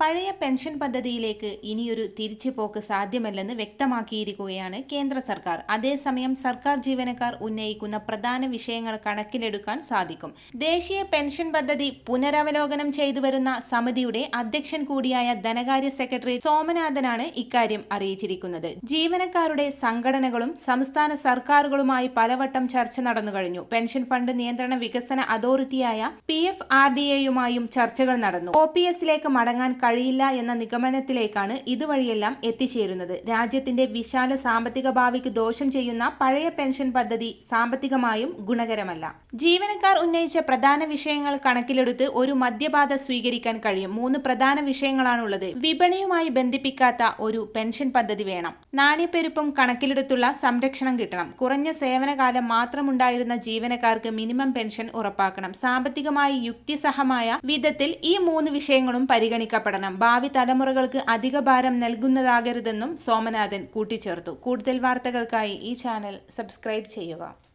പഴയ പെൻഷൻ പദ്ധതിയിലേക്ക് ഇനിയൊരു തിരിച്ചുപോക്ക് സാധ്യമല്ലെന്ന് വ്യക്തമാക്കിയിരിക്കുകയാണ് കേന്ദ്ര സർക്കാർ. അതേസമയം സർക്കാർ ജീവനക്കാർ ഉന്നയിക്കുന്ന പ്രധാന വിഷയങ്ങൾ കണക്കിലെടുക്കാൻ സാധിക്കും. ദേശീയ പെൻഷൻ പദ്ധതി പുനരവലോകനം ചെയ്തു വരുന്ന സമിതിയുടെ അധ്യക്ഷൻ കൂടിയായ ധനകാര്യ സെക്രട്ടറി സോമനാഥനാണ് ഇക്കാര്യം അറിയിച്ചിരിക്കുന്നത്. ജീവനക്കാരുടെ സംഘടനകളും സംസ്ഥാന സർക്കാരുകളുമായി പലവട്ടം ചർച്ച നടന്നു കഴിഞ്ഞു. പെൻഷൻ ഫണ്ട് നിയന്ത്രണ വികസന അതോറിറ്റിയായ പി എഫ് ആർ ഡി എയുമായും ചർച്ചകൾ നടന്നു. ഒ പി എസിലേക്ക് മടങ്ങാൻ കഴിയില്ല എന്ന നിഗമനത്തിലേക്കാണ് ഇതുവഴിയെല്ലാം എത്തിച്ചേരുന്നത്. രാജ്യത്തിന്റെ വിശാല സാമ്പത്തിക ഭാവിക്ക് ദോഷം ചെയ്യുന്ന പഴയ പെൻഷൻ പദ്ധതി സാമ്പത്തികമായും ഗുണകരമല്ല. ജീവനക്കാർ ഉന്നയിച്ച പ്രധാന വിഷയങ്ങൾ കണക്കിലെടുത്ത് ഒരു മദ്യപാത സ്വീകരിക്കാൻ കഴിയും. മൂന്ന് പ്രധാന വിഷയങ്ങളാണുള്ളത്. വിപണിയുമായി ബന്ധിപ്പിക്കാത്ത ഒരു പെൻഷൻ പദ്ധതി വേണം. നാണ്യപ്പെരുപ്പം കണക്കിലെടുത്തുള്ള സംരക്ഷണം കിട്ടണം. കുറഞ്ഞ സേവനകാലം മാത്രമുണ്ടായിരുന്ന ജീവനക്കാർക്ക് മിനിമം പെൻഷൻ ഉറപ്പാക്കണം. സാമ്പത്തികമായി യുക്തിസഹമായ വിധത്തിൽ ഈ മൂന്ന് വിഷയങ്ങളും പരിഗണിക്കപ്പെടണം. ഭാവി തലമുറകൾക്ക് അധിക ഭാരം നൽകുന്നതാകരുതെന്നും സോമനാഥൻ കൂട്ടിച്ചേർത്തു. കൂടുതൽ വാർത്തകൾക്കായി ഈ ചാനൽ സബ്സ്ക്രൈബ് ചെയ്യുക.